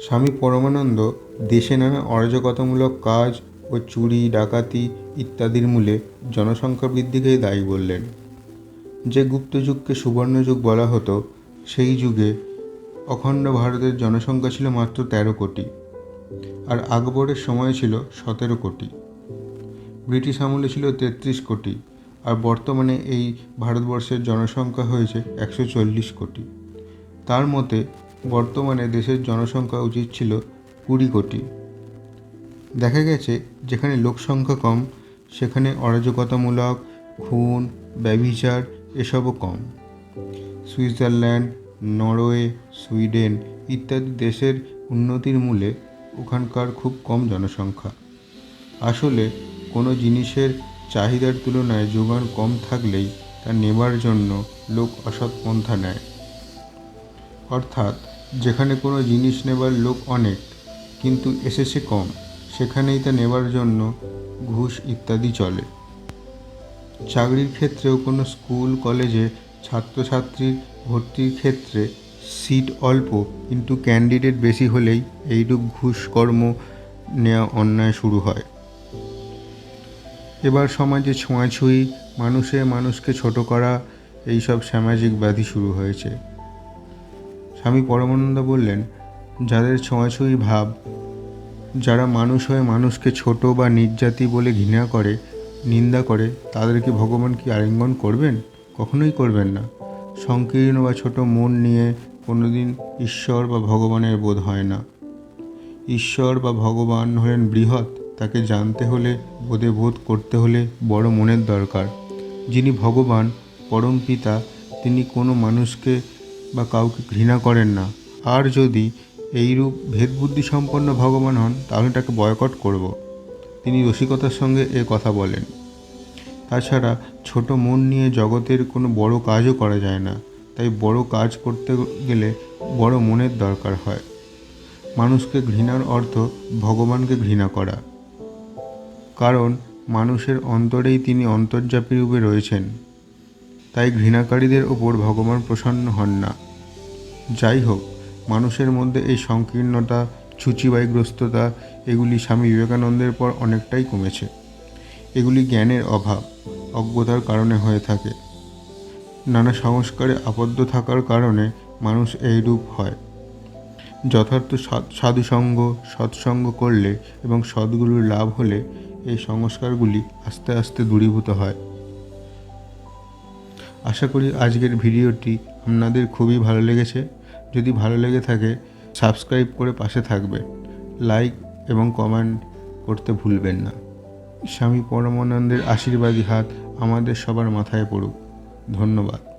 স্বামী পরমানন্দ দেশে নানা অরাজকতামূলক কাজ ও চুরি, ডাকাতি ইত্যাদির মূলে জনসংখ্যা বৃদ্ধিকেই দায়ী বললেন। যে গুপ্ত যুগকে সুবর্ণযুগ বলা হতো, সেই যুগে অখণ্ড ভারতের জনসংখ্যা ছিল মাত্র তেরো কোটি আর আকবরের সময় ছিল সতেরো কোটি। ব্রিটিশ আমলে ছিল তেত্রিশ কোটি আর বর্তমানে এই ভারতবর্ষের জনসংখ্যা হয়েছে একশো চল্লিশ কোটি। তার মতে বর্তমানে দেশের জনসংখ্যা উচিত ছিল কুড়ি কোটি। দেখা গেছে, যেখানে লোকসংখ্যা কম, সেখানে অরাজকতামূলক খুন, ব্যভিচার এসবও কম। সুইজারল্যান্ড, নরওয়ে, সুইডেন ইত্যাদি দেশের উন্নতির মূলে ওখানকার খুব কম জনসংখ্যা। আসলে কোনো জিনিসের চাহিদার তুলনায় যোগান কম থাকলেই তা নেবার জন্য লোক অসৎ পন্থা নেয়। অর্থাৎ যেখানে কোনো জিনিস নেবার লোক অনেক, কিন্তু এসেছে কম, সেখানেই তা নেবার জন্য ঘুষ ইত্যাদি চলে। চাকরির ক্ষেত্রেও কোনো স্কুল, কলেজে ছাত্রছাত্রীর ভর্তির ক্ষেত্রে সিট অল্প, কিন্তু ক্যান্ডিডেট বেশি হলেই এইরূপ ঘুষকর্ম নেওয়া অন্যায় শুরু হয়। এবার সমাজে ছোঁয়াছুঁয়ি মানুষে মানুষকে ছোট করা, এইসব সামাজিক ব্যাধি শুরু হয়েছে। স্বামী পরমানন্দ বললেন, যাদের ছোঁয়াছুঁয়ি ভাব, যারা মানুষ হয়ে মানুষকে ছোট বা নির্যাতি বলে ঘৃণা করে, নিন্দা করে তাদেরকে ভগবান কি আলিঙ্গন করবেন? কখনোই করবেন না। সংকীর্ণ বা ছোট মন নিয়ে কোনোদিন ঈশ্বর বা ভগবানের বোধ হয় না। ঈশ্বর বা ভগবান হলেন বৃহৎ, তাকে জানতে হলে, বোধে বোধ করতে হলে বড় মনের দরকার। যিনি ভগবান, পরম পিতা, তিনি কোনো মানুষকে বা কাউকে ঘৃণা করেন না। আর যদি এইরূপ ভেদবুদ্ধি সম্পন্ন ভগবান হন, তাহলে তাকে বয়কট করব। তিনি রসিকতার সঙ্গে এ কথা বলেন। তাছাড়া ছোট মন নিয়ে জগতের কোনো বড় কাজও করা যায় না। তাই বড় কাজ করতে গেলে বড় মনের দরকার হয়। মানুষকে ঘৃণার অর্থ ভগবানকে ঘৃণা করা। কারণ মানুষের অন্তরেই তিনি অন্তর্যাপী রূপে রয়েছেন। তাই ঘৃণাকারীদের ওপর ভগবান প্রসন্ন হন না। যাই হোক, মানুষের মধ্যে এই সংকীর্ণতা ছুচিবাইগ্রস্ততা এগুলি স্বামী বিবেকানন্দের পর অনেকটাই কমেছে। এগুলি জ্ঞানের অভাব, অজ্ঞতার কারণে হয়ে থাকে। নানা সংস্কারে আবদ্ধ থাকার কারণে মানুষ এইরূপ হয়। যথার্থ সাধুসঙ্গ, সৎসঙ্গ করলে এবং সদ্গুরুর লাভ হলে এই সংস্কারগুলি আস্তে আস্তে দূরীভূত হয়। আশা করি আজকের ভিডিওটি আপনাদের খুবই ভালো লেগেছে। যদি ভালো লেগে থাকে সাবস্ক্রাইব করে পাশে থাকবেন লাইক এবং কমেন্ট করতে ভুলবেন না। স্বামী পরমানন্দের আশীর্বাদী হাত আমাদের সবার মাথায় পড়ুক। ধন্যবাদ।